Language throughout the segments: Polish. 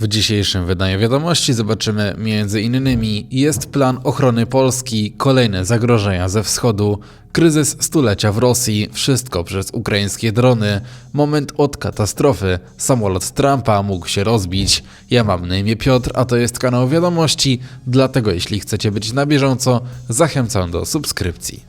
W dzisiejszym wydaniu wiadomości zobaczymy innymi jest plan ochrony Polski, kolejne zagrożenia ze wschodu, kryzys stulecia w Rosji, wszystko przez ukraińskie drony, moment od katastrofy, samolot Trumpa mógł się rozbić. Ja mam na imię Piotr, a to jest kanał wiadomości, dlatego jeśli chcecie być na bieżąco, zachęcam do subskrypcji.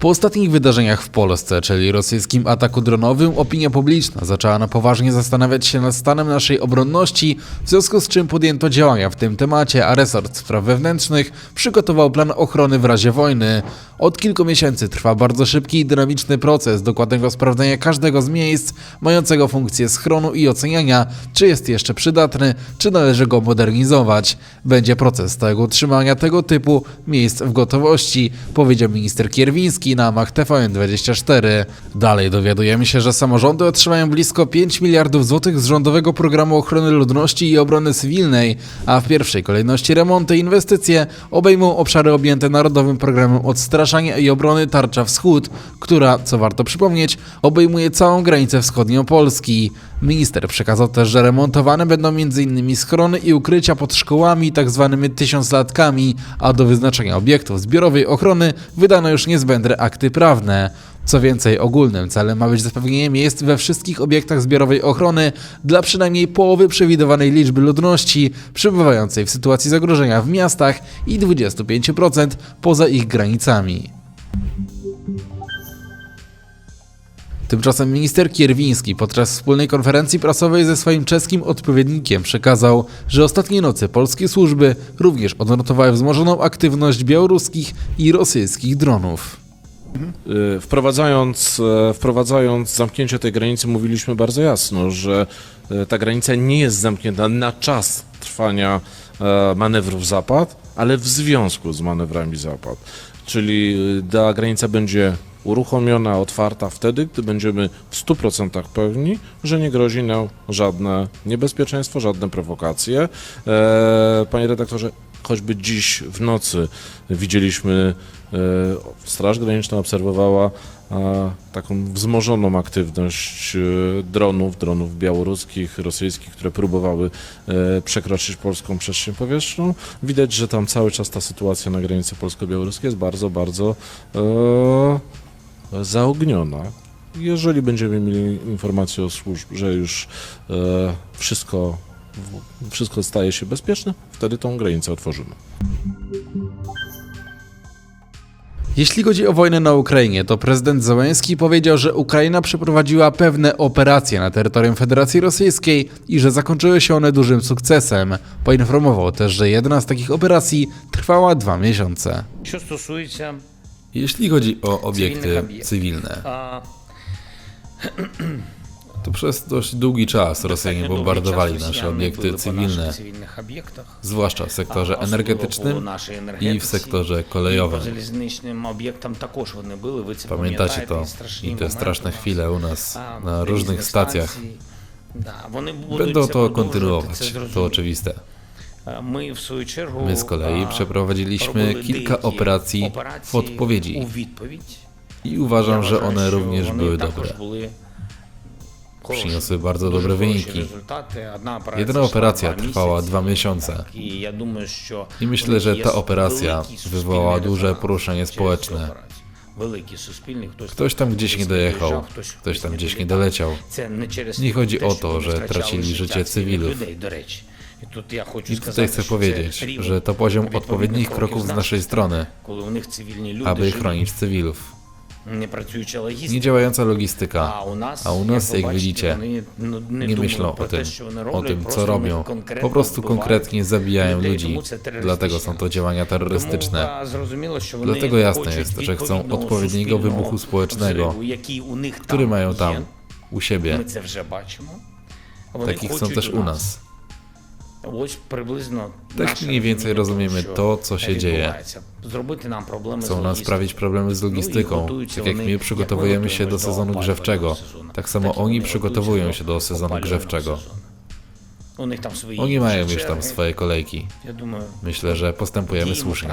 Po ostatnich wydarzeniach w Polsce, czyli rosyjskim ataku dronowym, opinia publiczna zaczęła na poważnie zastanawiać się nad stanem naszej obronności, w związku z czym podjęto działania w tym temacie, a resort spraw wewnętrznych przygotował plan ochrony w razie wojny. Od kilku miesięcy trwa bardzo szybki i dynamiczny proces dokładnego sprawdzenia każdego z miejsc mającego funkcję schronu i oceniania, czy jest jeszcze przydatny, czy należy go modernizować. Będzie proces stałego utrzymania tego typu miejsc w gotowości, powiedział minister Kierwiński na Mach TVN24. Dalej dowiadujemy się, że samorządy otrzymają blisko 5 miliardów złotych z rządowego programu ochrony ludności i obrony cywilnej, a w pierwszej kolejności remonty i inwestycje obejmą obszary objęte Narodowym Programem Odstraszania i Obrony Tarcza Wschód, która, co warto przypomnieć, obejmuje całą granicę wschodnią Polski. Minister przekazał też, że remontowane będą m.in. schrony i ukrycia pod szkołami, tzw. tysiąclatkami, a do wyznaczenia obiektów zbiorowej ochrony wydano już niezbędne akty prawne. Co więcej, ogólnym celem ma być zapewnienie miejsc we wszystkich obiektach zbiorowej ochrony dla przynajmniej połowy przewidywanej liczby ludności przebywającej w sytuacji zagrożenia w miastach i 25% poza ich granicami. Tymczasem minister Kierwiński podczas wspólnej konferencji prasowej ze swoim czeskim odpowiednikiem przekazał, że ostatniej nocy polskie służby również odnotowały wzmożoną aktywność białoruskich i rosyjskich dronów. Y, Wprowadzając, e, wprowadzając zamknięcie tej granicy, mówiliśmy bardzo jasno, że e, ta granica nie jest zamknięta na czas trwania e, manewrów Zapad, ale w związku z manewrami Zapad. Czyli y, ta granica będzie uruchomiona, otwarta wtedy, gdy będziemy w 100% pewni, że nie grozi nam żadne niebezpieczeństwo, żadne prowokacje. E, Panie redaktorze, choćby dziś w nocy widzieliśmy, e, Straż Graniczna obserwowała taką wzmożoną aktywność e, dronów, dronów białoruskich, rosyjskich, które próbowały przekroczyć polską przestrzeń powietrzną. Widać, że tam cały czas ta sytuacja na granicy polsko-białoruskiej jest bardzo, bardzo zaogniona. Jeżeli będziemy mieli informację o służb, że już e, wszystko, wszystko staje się bezpieczne, wtedy tą granicę otworzymy. Jeśli chodzi o wojnę na Ukrainie, to prezydent Zełenski powiedział, że Ukraina przeprowadziła pewne operacje na terytorium Federacji Rosyjskiej i że zakończyły się one dużym sukcesem. Poinformował też, że jedna z takich operacji trwała dwa miesiące. Co stosuje się jeśli chodzi o obiekty cywilne, to przez dość długi czas Rosjanie bombardowali nasze obiekty cywilne, zwłaszcza w sektorze energetycznym i w sektorze kolejowym. Pamiętacie to? i te straszne chwile u nas na różnych stacjach. Będą to kontynuować, to oczywiste. My z kolei przeprowadziliśmy kilka operacji w odpowiedzi i uważam, że one również były dobre. Przyniosły bardzo dobre wyniki. Jedna operacja trwała dwa miesiące i myślę, że ta operacja wywołała duże poruszenie społeczne. Ktoś tam gdzieś nie dojechał, ktoś tam gdzieś nie doleciał. Nie chodzi o to, że tracili życie cywilów. I tutaj chcę powiedzieć, że to poziom odpowiednich kroków z naszej strony, aby chronić cywilów. Nie działająca logistyka, a u nas, jak widzicie, nie myślą o tym, o tym, co robią. Po prostu konkretnie zabijają ludzi. Dlatego są to działania terrorystyczne. Dlatego jasne jest, że chcą odpowiedniego wybuchu społecznego, który mają tam, u siebie. Takich są też u nas. Tak mniej więcej rozumiemy to, co się dzieje. Chcą nam sprawić problemy z logistyką, tak jak my przygotowujemy się do sezonu grzewczego, tak samo oni przygotowują się do sezonu grzewczego. Oni tam swoje Oni mają już tam swoje kolejki. Myślę, że postępujemy słusznie.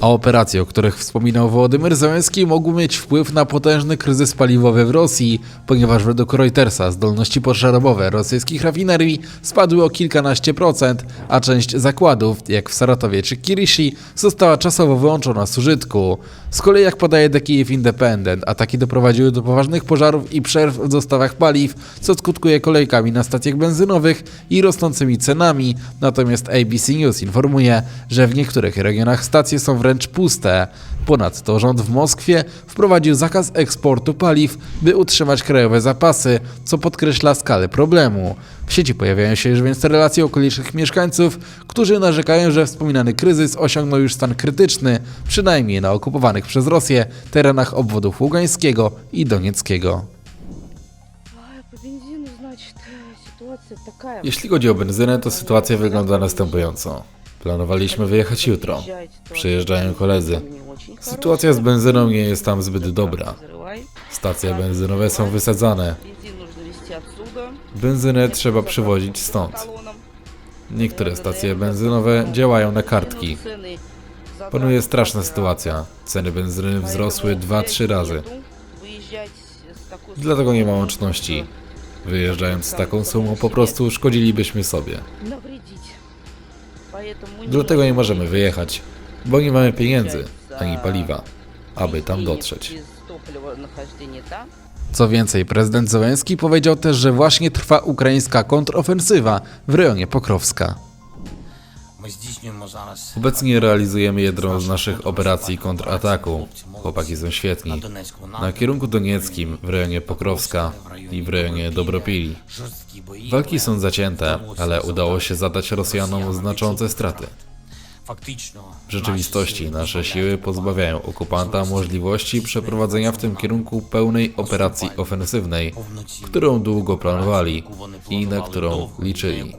A operacje, o których wspominał Wołodymyr Załęski, mogły mieć wpływ na potężny kryzys paliwowy w Rosji, ponieważ według Reutersa zdolności pożarowe rosyjskich rafinerii spadły o kilkanaście procent, a część zakładów, jak w Saratowie czy Kirishi, została czasowo wyłączona z użytku. Z kolei, jak podaje The Kiev Independent, ataki doprowadziły do poważnych pożarów i przerw w dostawach paliw, co skutkuje kolejkami na stacjach benzynowych i rosną rosnącymi cenami. Natomiast ABC News informuje, że w niektórych regionach stacje są wręcz puste. Ponadto rząd w Moskwie wprowadził zakaz eksportu paliw, by utrzymać krajowe zapasy, co podkreśla skalę problemu. W sieci pojawiają się już więc relacje okolicznych mieszkańców, którzy narzekają, że wspominany kryzys osiągnął już stan krytyczny, przynajmniej na okupowanych przez Rosję terenach obwodów Ługańskiego i Donieckiego. Jeśli chodzi o benzynę, to sytuacja wygląda następująco. Planowaliśmy wyjechać jutro. Przyjeżdżają koledzy. Sytuacja z benzyną nie jest tam zbyt dobra. Stacje benzynowe są wysadzane. Benzynę trzeba przywozić stąd. Niektóre stacje benzynowe działają na kartki. Panuje straszna sytuacja. Ceny benzyny wzrosły 2-3 razy. Dlatego nie ma łączności. Wyjeżdżając z taką sumą po prostu szkodzilibyśmy sobie. Dlatego nie możemy wyjechać, bo nie mamy pieniędzy ani paliwa, aby tam dotrzeć. Co więcej, prezydent Zełenski powiedział też, że właśnie trwa ukraińska kontrofensywa w rejonie Pokrowska. Obecnie realizujemy jedną z naszych operacji kontrataku. Chłopaki są świetni. Na kierunku donieckim, w rejonie Pokrowska i w rejonie Dobropili. Walki są zacięte, ale udało się zadać Rosjanom znaczące straty. W rzeczywistości nasze siły pozbawiają okupanta możliwości przeprowadzenia w tym kierunku pełnej operacji ofensywnej, którą długo planowali i na którą liczyli.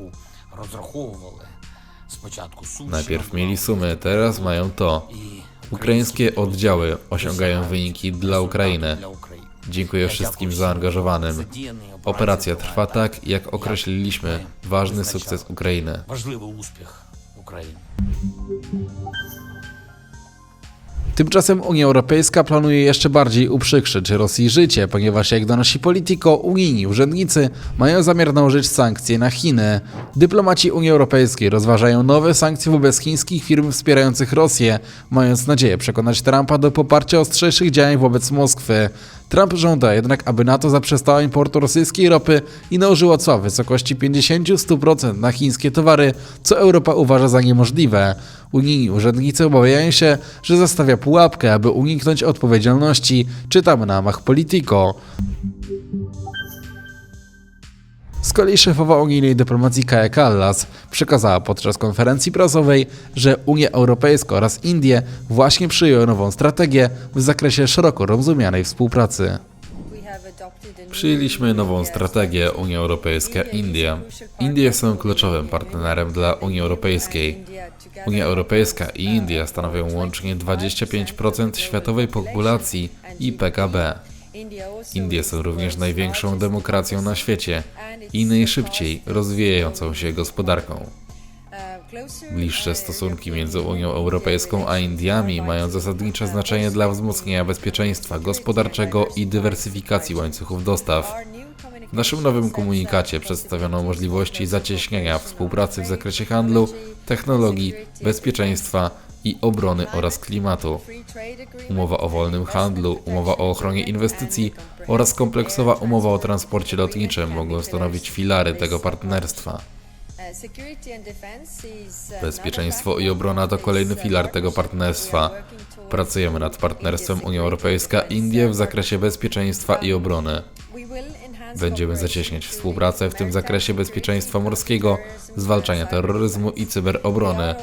Najpierw mieli sumy, teraz mają to. Ukraińskie oddziały osiągają wyniki dla Ukrainy. Dziękuję wszystkim zaangażowanym. Operacja trwa tak, tak, jak określiliśmy. Ważny sukces Ukrainy. Ukrainy. Tymczasem Unia Europejska planuje jeszcze bardziej uprzykrzyć Rosji życie, ponieważ jak donosi Politico, unijni urzędnicy mają zamiar nałożyć sankcje na Chiny. Dyplomaci Unii Europejskiej rozważają nowe sankcje wobec chińskich firm wspierających Rosję, mając nadzieję przekonać Trumpa do poparcia ostrzejszych działań wobec Moskwy. Trump żąda jednak, aby NATO zaprzestało importu rosyjskiej ropy i nałożyło cła w wysokości 50-100% na chińskie towary, co Europa uważa za niemożliwe. Unijni urzędnicy obawiają się, że zastawia pułapkę, aby uniknąć odpowiedzialności. Czytamy na Amach Politico. Kolei szefowa unijnej dyplomacji Kaja Kallas przekazała podczas konferencji prasowej, że Unia Europejska oraz Indie właśnie przyjęły nową strategię w zakresie szeroko rozumianej współpracy. Przyjęliśmy nową strategię Unia Europejska-Indie. Indie są kluczowym partnerem dla Unii Europejskiej. Unia Europejska i Indie stanowią łącznie 25% światowej populacji i PKB. Indie są również największą demokracją na świecie i najszybciej rozwijającą się gospodarką. Bliższe stosunki między Unią Europejską a Indiami mają zasadnicze znaczenie dla wzmocnienia bezpieczeństwa gospodarczego i dywersyfikacji łańcuchów dostaw. W naszym nowym komunikacie przedstawiono możliwości zacieśniania współpracy w zakresie handlu, technologii, bezpieczeństwa i obrony oraz klimatu. Umowa o wolnym handlu, umowa o ochronie inwestycji oraz kompleksowa umowa o transporcie lotniczym mogą stanowić filary tego partnerstwa. Bezpieczeństwo i obrona to kolejny filar tego partnerstwa. Pracujemy nad partnerstwem Unia Europejska-Indie w zakresie bezpieczeństwa i obrony. Będziemy zacieśniać współpracę w tym zakresie bezpieczeństwa morskiego, zwalczania terroryzmu i cyberobrony.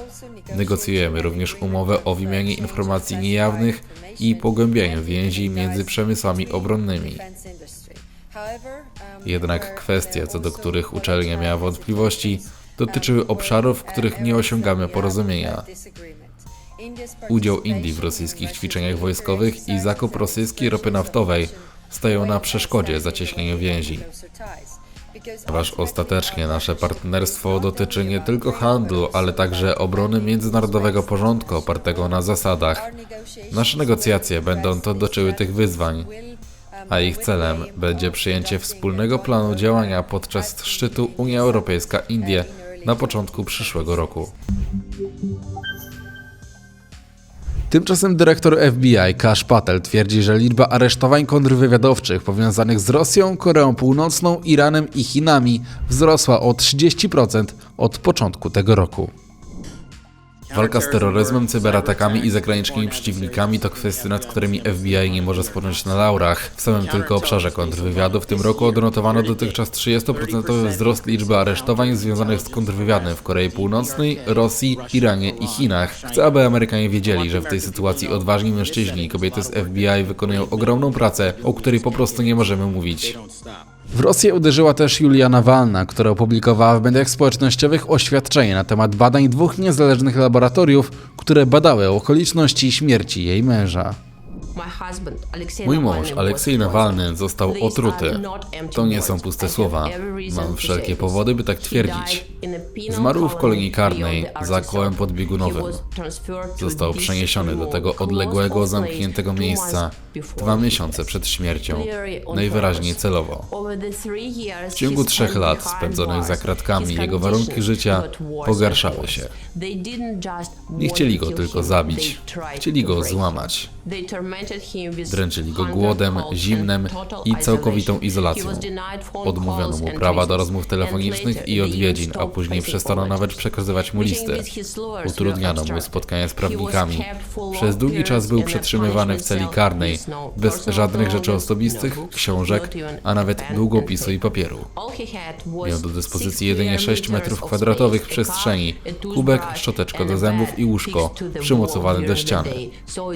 Negocjujemy również umowę o wymianie informacji niejawnych i pogłębianiu więzi między przemysłami obronnymi. Jednak kwestie, co do których uczelnia miała wątpliwości, dotyczyły obszarów, w których nie osiągamy porozumienia. Udział Indii w rosyjskich ćwiczeniach wojskowych i zakup rosyjskiej ropy naftowej stoją na przeszkodzie zacieśnieniu więzi. ponieważ ostatecznie nasze partnerstwo dotyczy nie tylko handlu, ale także obrony międzynarodowego porządku opartego na zasadach. Nasze negocjacje będą to dotyczyły tych wyzwań, a ich celem będzie przyjęcie wspólnego planu działania podczas szczytu Unia Europejska-Indie na początku przyszłego roku. Tymczasem dyrektor FBI Kash Patel twierdzi, że liczba aresztowań kontrwywiadowczych powiązanych z Rosją, Koreą Północną, Iranem i Chinami wzrosła o 30% od początku tego roku. Walka z terroryzmem, cyberatakami i zagranicznymi przeciwnikami to kwestie, nad którymi FBI nie może spocząć na laurach. W samym tylko obszarze kontrwywiadu w tym roku odnotowano dotychczas 30% wzrost liczby aresztowań związanych z kontrwywiadem w Korei Północnej, Rosji, Iranie i Chinach. Chcę, aby Amerykanie wiedzieli, że w tej sytuacji odważni mężczyźni i kobiety z FBI wykonują ogromną pracę, o której po prostu nie możemy mówić. W Rosję uderzyła też Julia Nawalna, która opublikowała w mediach społecznościowych oświadczenie na temat badań dwóch niezależnych laboratoriów, które badały okoliczności śmierci jej męża. Mój mąż, Aleksiej Nawalny, został otruty. To nie są puste słowa. Mam wszelkie powody, by tak twierdzić. Zmarł w kolonii karnej za kołem podbiegunowym. Został przeniesiony do tego odległego, zamkniętego miejsca dwa miesiące przed śmiercią, najwyraźniej celowo. W ciągu trzech lat spędzonych za kratkami jego warunki życia pogarszały się. Nie chcieli go tylko zabić, chcieli go złamać. Dręczyli go głodem, zimnem i całkowitą izolacją. Odmówiono mu prawa do rozmów telefonicznych i odwiedzin, a później przestano nawet przekazywać mu listy. Utrudniano mu spotkania z prawnikami. Przez długi czas był przetrzymywany w celi karnej, bez żadnych rzeczy osobistych, książek, a nawet długopisu i papieru. Miał do dyspozycji jedynie 6 metrów kwadratowych przestrzeni, kubek, szczoteczkę do zębów i łóżko, przymocowane do ściany.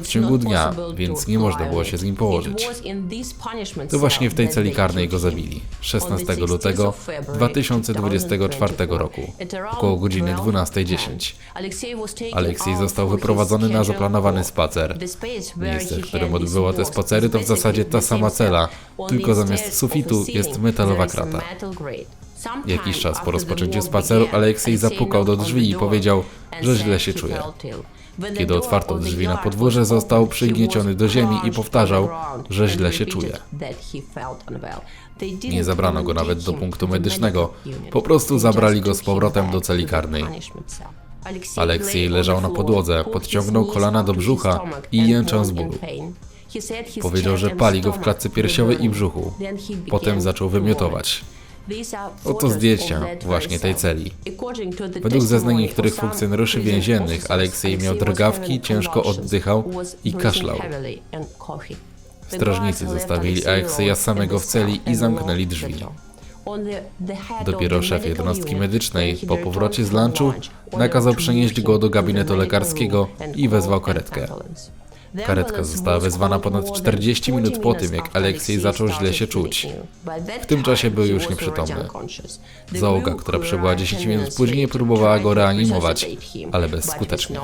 W ciągu dnia, więc nie można było się z nim położyć. To właśnie w tej celi karnej go zabili. 16 lutego 2024 roku, około godziny 12.10. Aleksiej został wyprowadzony na zaplanowany spacer. Miejsce, w którym odbyło te spacery, to w zasadzie ta sama cela, tylko zamiast sufitu jest metalowa krata. Jakiś czas po rozpoczęciu spaceru Aleksiej zapukał do drzwi i powiedział, że źle się czuje. Kiedy otwarto drzwi na podwórze, został przygnieciony do ziemi i powtarzał, że źle się czuje. Nie zabrano go nawet do punktu medycznego, po prostu zabrali go z powrotem do celi karnej. Aleksiej leżał na podłodze, podciągnął kolana do brzucha i jęczał z bólu. Powiedział, że pali go w klatce piersiowej i brzuchu. Potem zaczął wymiotować. Oto zdjęcia właśnie tej celi. Według zeznań niektórych funkcjonariuszy więziennych, Aleksiej miał drgawki, ciężko oddychał i kaszlał. Strażnicy zostawili Alekseja samego w celi i zamknęli drzwi. Dopiero szef jednostki medycznej po powrocie z lunchu nakazał przenieść go do gabinetu lekarskiego i wezwał karetkę. Karetka została wezwana ponad 40 minut po tym, jak Aleksiej zaczął źle się czuć. W tym czasie był już nieprzytomny. Załoga, która przybyła 10 minut później, próbowała go reanimować, ale bezskutecznie.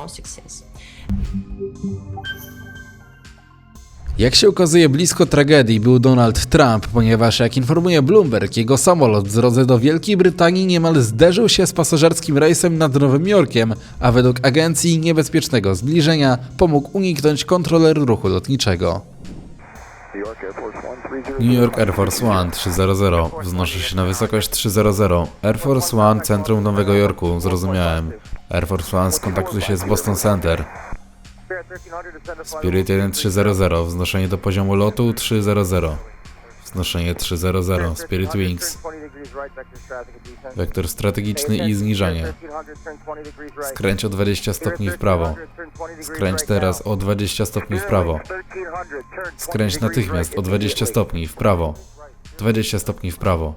Jak się okazuje, blisko tragedii był Donald Trump, ponieważ jak informuje Bloomberg, jego samolot w drodze do Wielkiej Brytanii niemal zderzył się z pasażerskim rejsem nad Nowym Jorkiem, a według agencji niebezpiecznego zbliżenia pomógł uniknąć kontroler ruchu lotniczego. New York Air Force One 300 wznoszę się na wysokość 300. Air Force One Centrum Nowego Jorku, zrozumiałem. Air Force One skontaktuje się z Boston Center. Spirit 1300, wznoszenie do poziomu lotu 300. Wznoszenie 300, Spirit Wings. Wektor strategiczny i zniżanie. Skręć o 20 stopni w prawo. Skręć teraz o 20 stopni w prawo. Skręć natychmiast o 20 stopni w prawo. 20 stopni w prawo.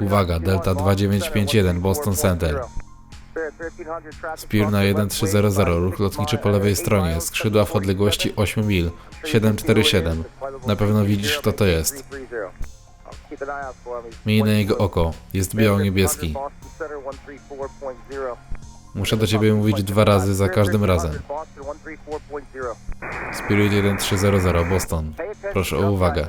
Uwaga, Delta 2951, Boston Center. Spir na 1300, ruch lotniczy po lewej stronie, skrzydła w odległości 8 mil, 747. Na pewno widzisz, kto to jest. Miej na jego oko, jest biało-niebieski. Muszę do ciebie mówić dwa razy za każdym razem. Spirit 1300, Boston. Proszę o uwagę.